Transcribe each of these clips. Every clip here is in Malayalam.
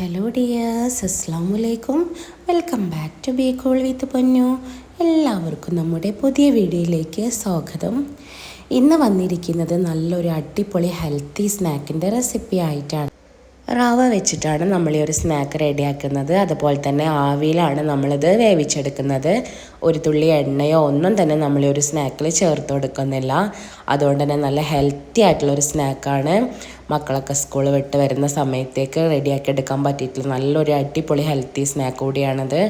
ഹലോ ഡിയേഴ്സ് അസ്സാം വലൈക്കും welcome back to B call with Ponnu എല്ലാവർക്കും നമ്മുടെ പുതിയ വീഡിയോയിലേക്ക് സ്വാഗതം. ഇന്ന് വന്നിരിക്കുന്നത് നല്ലൊരു അടിപൊളി ഹെൽത്തി സ്നാക്കിന്റെ റെസിപ്പി ആയിട്ടാണ്. റവ വെച്ചിട്ടാണ് നമ്മൾ ഈ ഒരു സ്നാക്ക് റെഡിയാക്കുന്നത്. അതുപോലെ തന്നെ ആവിയിലാണ് നമ്മളിത് വേവിച്ചെടുക്കുന്നത്. ഒരു തുള്ളി എണ്ണയോ ഒന്നും തന്നെ നമ്മൾ ഈ ഒരു സ്നാക്കിൽ ചേർത്ത് കൊടുക്കുന്നില്ല. അതുകൊണ്ട് തന്നെ നല്ല ഹെൽത്തി ആയിട്ടുള്ളൊരു സ്നാക്കാണ് മക്കളൊക്കെ സ്കൂൾ വിട്ട് വരുന്ന സമയത്തേക്ക് റെഡിയാക്കി എടുക്കാൻ പറ്റിയിട്ടുള്ള നല്ലൊരു അടിപൊളി ഹെൽത്തി സ്നാക്ക് കൂടിയാണത്.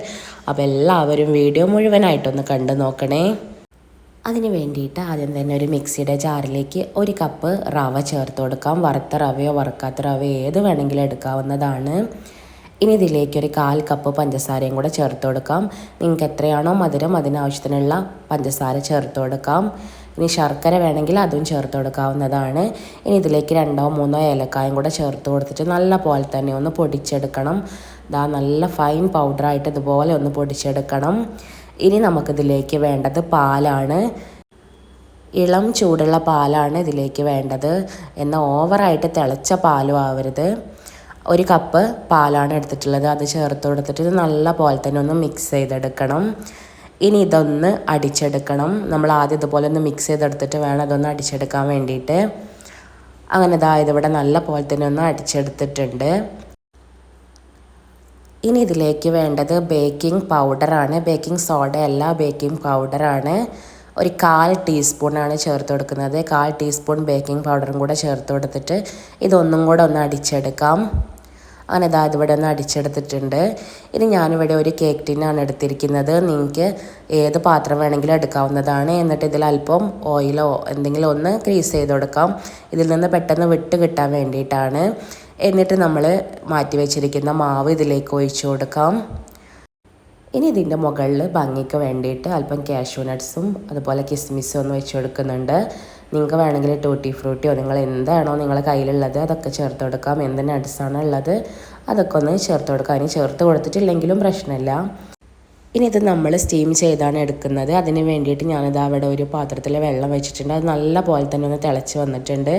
അപ്പോൾ എല്ലാവരും വീഡിയോ മുഴുവനായിട്ടൊന്ന് കണ്ടു നോക്കണേ. അതിന് വേണ്ടിയിട്ട് ആദ്യം തന്നെ ഒരു മിക്സിയുടെ ജാറിലേക്ക് ഒരു കപ്പ് റവ ചേർത്ത് കൊടുക്കാം. വറുത്ത റവയോ വറുക്കാത്ത റവയോ ഏത് വേണമെങ്കിലും എടുക്കാവുന്നതാണ്. ഇനി ഇതിലേക്ക് ഒരു കാൽ കപ്പ് പഞ്ചസാരയും കൂടെ ചേർത്ത് കൊടുക്കാം. നിങ്ങൾക്ക് എത്രയാണോ മധുരം അതിനാവശ്യത്തിനുള്ള പഞ്ചസാര ചേർത്ത് കൊടുക്കാം. ഇനി ശർക്കര വേണമെങ്കിൽ അതും ചേർത്ത് കൊടുക്കാവുന്നതാണ്. ഇനി ഇതിലേക്ക് രണ്ടോ മൂന്നോ ഏലക്കായും കൂടെ ചേർത്ത് കൊടുത്തിട്ട് നല്ല പോലെ തന്നെ ഒന്ന് പൊടിച്ചെടുക്കണം. ഇതാ നല്ല ഫൈൻ പൗഡറായിട്ട് ഇതുപോലെ ഒന്ന് പൊടിച്ചെടുക്കണം. ഇനി നമുക്കിതിലേക്ക് വേണ്ടത് പാലാണ്. ഇളം ചൂടുള്ള പാലാണ് ഇതിലേക്ക് വേണ്ടത്. എന്നാൽ ഓവറായിട്ട് തിളച്ച പാലും ആവരുത്. ഒരു കപ്പ് പാലാണ് എടുത്തിട്ടുള്ളത്. അത് ചേർത്ത് കൊടുത്തിട്ട് ഇത് നല്ല പോലെ തന്നെ ഒന്ന് മിക്സ് ചെയ്തെടുക്കണം. ഇനി ഇതൊന്ന് അടിച്ചെടുക്കണം. നമ്മൾ ആദ്യം ഇതുപോലെ ഒന്ന് മിക്സ് ചെയ്തെടുത്തിട്ട് വേണം അതൊന്ന് അടിച്ചെടുക്കാൻ വേണ്ടിയിട്ട്. അങ്ങനെ ഇതാ ഇതിവിടെ നല്ല പോലെ തന്നെ ഒന്ന് അടിച്ചെടുത്തിട്ടുണ്ട്. ഇനി ഇതിലേക്ക് വേണ്ടത് ബേക്കിംഗ് പൗഡറാണ് ബേക്കിംഗ് സോഡ അല്ല ബേക്കിംഗ് പൗഡറാണ് ഒരു കാൽ ടീസ്പൂണാണ് ചേർത്ത് കൊടുക്കുന്നത്. കാൽ ടീസ്പൂൺ ബേക്കിംഗ് പൗഡറും കൂടെ ചേർത്ത് കൊടുത്തിട്ട് ഇതൊന്നും കൂടെ ഒന്ന് അടിച്ചെടുക്കാം. അങ്ങനെ ഇതാ ഇതിവിടെ ഒന്ന് അടിച്ചെടുത്തിട്ടുണ്ട്. ഇനി ഞാനിവിടെ ഒരു കേക്ക് ടിന്നാണ് എടുത്തിരിക്കുന്നത്. നിങ്ങൾക്ക് ഏത് പാത്രം വേണമെങ്കിലും എടുക്കാവുന്നതാണ്. എന്നിട്ട് ഇതിൽ അല്പം ഓയിലോ എന്തെങ്കിലും ഒന്ന് ക്രീസ് ചെയ്ത് കൊടുക്കാം. ഇതിൽ നിന്ന് പെട്ടെന്ന് വിട്ട് കിട്ടാൻ വേണ്ടിയിട്ടാണ്. എന്നിട്ട് നമ്മൾ മാറ്റി വെച്ചിരിക്കുന്ന മാവ് ഇതിലേക്ക് ഒഴിച്ചു കൊടുക്കാം. ഇനി ഇതിന്റെ മുകളിൽ ഭംഗിക്ക് വേണ്ടിയിട്ട് അല്പം കാഷ്യൂ നട്ട്സും അതുപോലെ കിസ്മിസും ഒന്ന് വെച്ച് കൊടുക്കുന്നുണ്ട്. നിങ്ങൾക്ക് വേണമെങ്കിൽ ടൂട്ടി ഫ്രൂട്ടിയോ നിങ്ങൾ എന്താണോ നിങ്ങളെ കയ്യിലുള്ളത് അതൊക്കെ ചേർത്ത് കൊടുക്കാം. എന്ത് നട്ട്സാണ് ഉള്ളത് അതൊക്കെ ഒന്ന് ചേർത്ത് കൊടുക്കാം. ഇനി ചേർത്ത് കൊടുത്തിട്ടില്ലെങ്കിലും പ്രശ്നമില്ല. ഇനി ഇത് നമ്മൾ സ്റ്റീം ചെയ്താണ് എടുക്കുന്നത്. അതിന് വേണ്ടിയിട്ട് ഞാനിത് അവിടെ ഒരു പാത്രത്തിൽ വെള്ളം വെച്ചിട്ടുണ്ട്. അത് നല്ല പോലെ തന്നെ ഒന്ന് തിളച്ച് വന്നിട്ടുണ്ട്.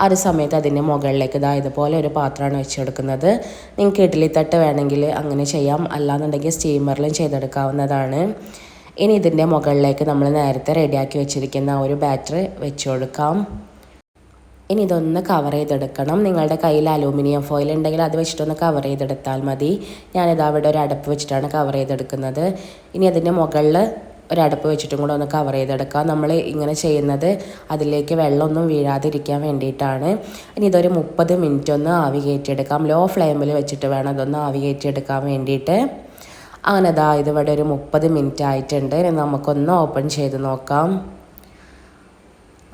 ആ ഒരു സമയത്ത് അതിന്റെ മുകളിലേക്ക് ഇതാ ഇതുപോലെ ഒരു പാത്രമാണ് വെച്ച് കൊടുക്കുന്നത് നിങ്ങൾക്ക് ഇഡ്ഡലിത്തട്ട് വേണമെങ്കിൽ അങ്ങനെ ചെയ്യാം. അല്ലാന്നുണ്ടെങ്കിൽ സ്റ്റീമറിലും ചെയ്തെടുക്കാവുന്നതാണ്. ഇനി ഇതിന്റെ മുകളിലേക്ക് നമ്മൾ നേരത്തെ റെഡിയാക്കി വെച്ചിരിക്കുന്ന ഒരു ബാറ്റർ വെച്ച് കൊടുക്കാം. ഇനി ഇതൊന്ന് കവർ ചെയ്തെടുക്കണം. നിങ്ങളുടെ കയ്യിൽ അലൂമിനിയം ഫോയിൽ ഉണ്ടെങ്കിൽ അത് വെച്ചിട്ടൊന്ന് കവർ ചെയ്തെടുത്താൽ മതി. ഞാനിത് അവിടെ ഒരു അടപ്പ് വെച്ചിട്ടാണ് കവർ ചെയ്തെടുക്കുന്നത്. ഇനി അതിന്റെ മുകളിൽ ഒരടപ്പ് വെച്ചിട്ടും കൂടെ ഒന്ന് കവർ ചെയ്തെടുക്കാം. നമ്മൾ ഇങ്ങനെ ചെയ്യുന്നത് അതിലേക്ക് വെള്ളമൊന്നും വീഴാതിരിക്കാൻ വേണ്ടിയിട്ടാണ്. ഇനി ഇതൊരു മുപ്പത് മിനിറ്റ് ഒന്ന് ആവി കയറ്റിയെടുക്കാം. ലോ ഫ്ലെയിമിൽ വെച്ചിട്ട് വേണം അതൊന്ന് ആവി കയറ്റിയെടുക്കാൻ വേണ്ടിയിട്ട്. അങ്ങനെ ഇതാ ഇതിവിടെ ഒരു മുപ്പത് മിനിറ്റ് ആയിട്ടുണ്ട്. നമുക്കൊന്ന് ഓപ്പൺ ചെയ്ത് നോക്കാം.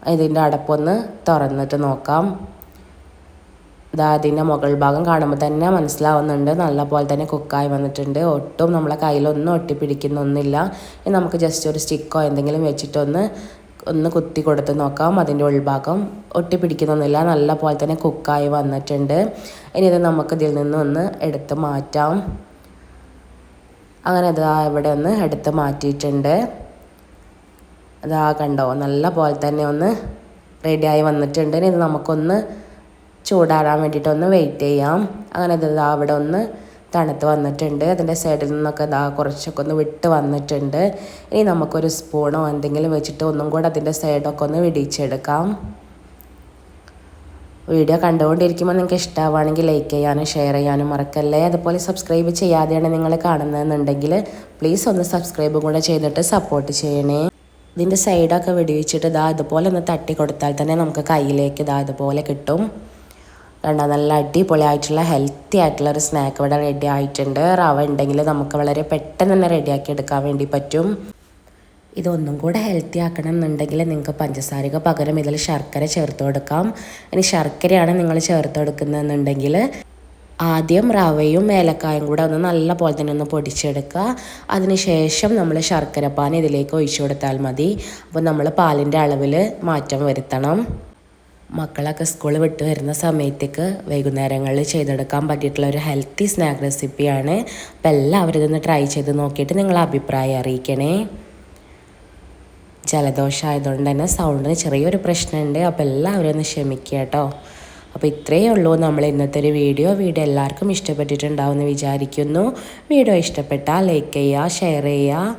ഇതിന്റെ അടപ്പൊന്ന് തുറന്നിട്ട് നോക്കാം. ഇതാ അതിന്റെ മുകൾ ഭാഗം കാണുമ്പോൾ തന്നെ മനസ്സിലാവുന്നുണ്ട്. നല്ല പോലെ തന്നെ കുക്കായി വന്നിട്ടുണ്ട്. ഒട്ടും നമ്മളെ കയ്യിലൊന്നും ഒട്ടിപ്പിടിക്കുന്നൊന്നുമില്ല ഇനി നമുക്ക് ജസ്റ്റ് ഒരു സ്റ്റിക്കോ എന്തെങ്കിലും വെച്ചിട്ടൊന്ന് ഒന്ന് കുത്തി കൊടുത്ത് നോക്കാം. അതിന്റെ ഉൾഭാഗം ഒട്ടിപ്പിടിക്കുന്നൊന്നുമില്ല നല്ല പോലെ തന്നെ കുക്കായി വന്നിട്ടുണ്ട്. ഇനി ഇത് നമുക്ക് ഇതിൽ നിന്ന് ഒന്ന് എടുത്ത് മാറ്റാം. അങ്ങനെ അത് ഇവിടെ ഒന്ന് എടുത്ത് മാറ്റിയിട്ടുണ്ട്. അതാ കണ്ടോ നല്ല പോലെ തന്നെ ഒന്ന് റെഡിയായി വന്നിട്ടുണ്ട്. ഇത് നമുക്കൊന്ന് ചൂടാറാൻ വേണ്ടിയിട്ടൊന്ന് വെയിറ്റ് ചെയ്യാം. അങ്ങനെ ഇത് അവിടെ ഒന്ന് തണുത്ത് വന്നിട്ടുണ്ട്. അതിന്റെ സൈഡിൽ നിന്നൊക്കെ ഇതാ കുറച്ചൊക്കെ ഒന്ന് വിട്ട് വന്നിട്ടുണ്ട്. ഇനി നമുക്കൊരു സ്പൂണോ എന്തെങ്കിലും വെച്ചിട്ട് ഒന്നും കൂടെ അതിന്റെ സൈഡൊക്കെ ഒന്ന് വിടിച്ചെടുക്കാം വീഡിയോ കണ്ടുകൊണ്ടിരിക്കുമ്പോൾ നിങ്ങൾക്ക് ഇഷ്ടമാവുകയാണെങ്കിൽ ലൈക്ക് ചെയ്യാനും ഷെയർ ചെയ്യാനും മറക്കല്ലേ. അതുപോലെ സബ്സ്ക്രൈബ് ചെയ്യാതെയാണ് നിങ്ങൾ കാണുന്നതെന്നുണ്ടെങ്കിൽ പ്ലീസ് ഒന്ന് സബ്സ്ക്രൈബും കൂടെ ചെയ്തിട്ട് സപ്പോർട്ട് ചെയ്യണേ. ഇതിന്റെ സൈഡൊക്കെ വെടിവെച്ചിട്ട് ഇതാ ഇതുപോലെ ഒന്ന് തട്ടി കൊടുത്താൽ തന്നെ നമുക്ക് കയ്യിലേക്ക് ഇതാ ഇതുപോലെ കിട്ടും. കണ്ട നല്ല അടിപൊളിയായിട്ടുള്ള ഹെൽത്തി ആയിട്ടുള്ള ഒരു സ്നാക്ക് ഇവിടെ റെഡി ആയിട്ടുണ്ട്. റവ ഉണ്ടെങ്കിൽ നമുക്ക് വളരെ പെട്ടെന്ന് തന്നെ റെഡിയാക്കി എടുക്കാൻ വേണ്ടി പറ്റും. ഇതൊന്നും കൂടെ ഹെൽത്തി ആക്കണം എന്നുണ്ടെങ്കിൽ നിങ്ങൾക്ക് പഞ്ചസാരക്ക് പകരം ഇതിൽ ശർക്കര ചേർത്ത് കൊടുക്കാം. ഇനി ശർക്കരയാണ് നിങ്ങൾ ചേർത്ത് കൊടുക്കുന്നതെന്നുണ്ടെങ്കിൽ ആദ്യം റവയും ഏലക്കായും കൂടെ ഒന്ന് നല്ല പോലെ തന്നെ ഒന്ന് പൊടിച്ചെടുക്കുക. അതിനുശേഷം നമ്മൾ ശർക്കരപ്പാൻ ഇതിലേക്ക് ഒഴിച്ചു കൊടുത്താൽ മതി. അപ്പോൾ നമ്മൾ പാലിന്റെ അളവിൽ മാറ്റം വരുത്തണം. മക്കളൊക്കെ സ്കൂൾ വിട്ട് വരുന്ന സമയത്തേക്ക് വൈകുന്നേരങ്ങളിൽ ചെയ്തെടുക്കാൻ പറ്റിയിട്ടുള്ള ഒരു ഹെൽത്തി സ്നാക്ക് റെസിപ്പിയാണ് അപ്പോൾ എല്ലാവരും ഇതൊന്ന് ട്രൈ ചെയ്ത് നോക്കിയിട്ട് നിങ്ങളെ അഭിപ്രായം അറിയിക്കണേ. ജലദോഷം ആയതുകൊണ്ട് തന്നെ സൗണ്ടിന് ചെറിയൊരു പ്രശ്നമുണ്ട്. അപ്പോൾ എല്ലാവരും ഒന്ന് ക്ഷമിക്കുക കേട്ടോ. അപ്പോൾ ഇത്രയേ ഉള്ളൂ നമ്മൾ ഇന്നത്തെ ഒരു വീഡിയോ വീഡിയോ എല്ലാവർക്കും ഇഷ്ടപ്പെട്ടിട്ടുണ്ടാവുമെന്ന് വിചാരിക്കുന്നു. വീഡിയോ ഇഷ്ടപ്പെട്ടാൽ ലൈക്ക് ചെയ്യുക ഷെയർ ചെയ്യുക.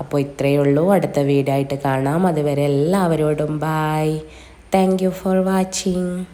അപ്പോൾ ഇത്രയേ ഉള്ളൂ. അടുത്ത വീഡിയോ ആയിട്ട് കാണാം. അതുവരെ എല്ലാവരോടും ബായ് താങ്ക് ഫോർ വാച്ചിങ്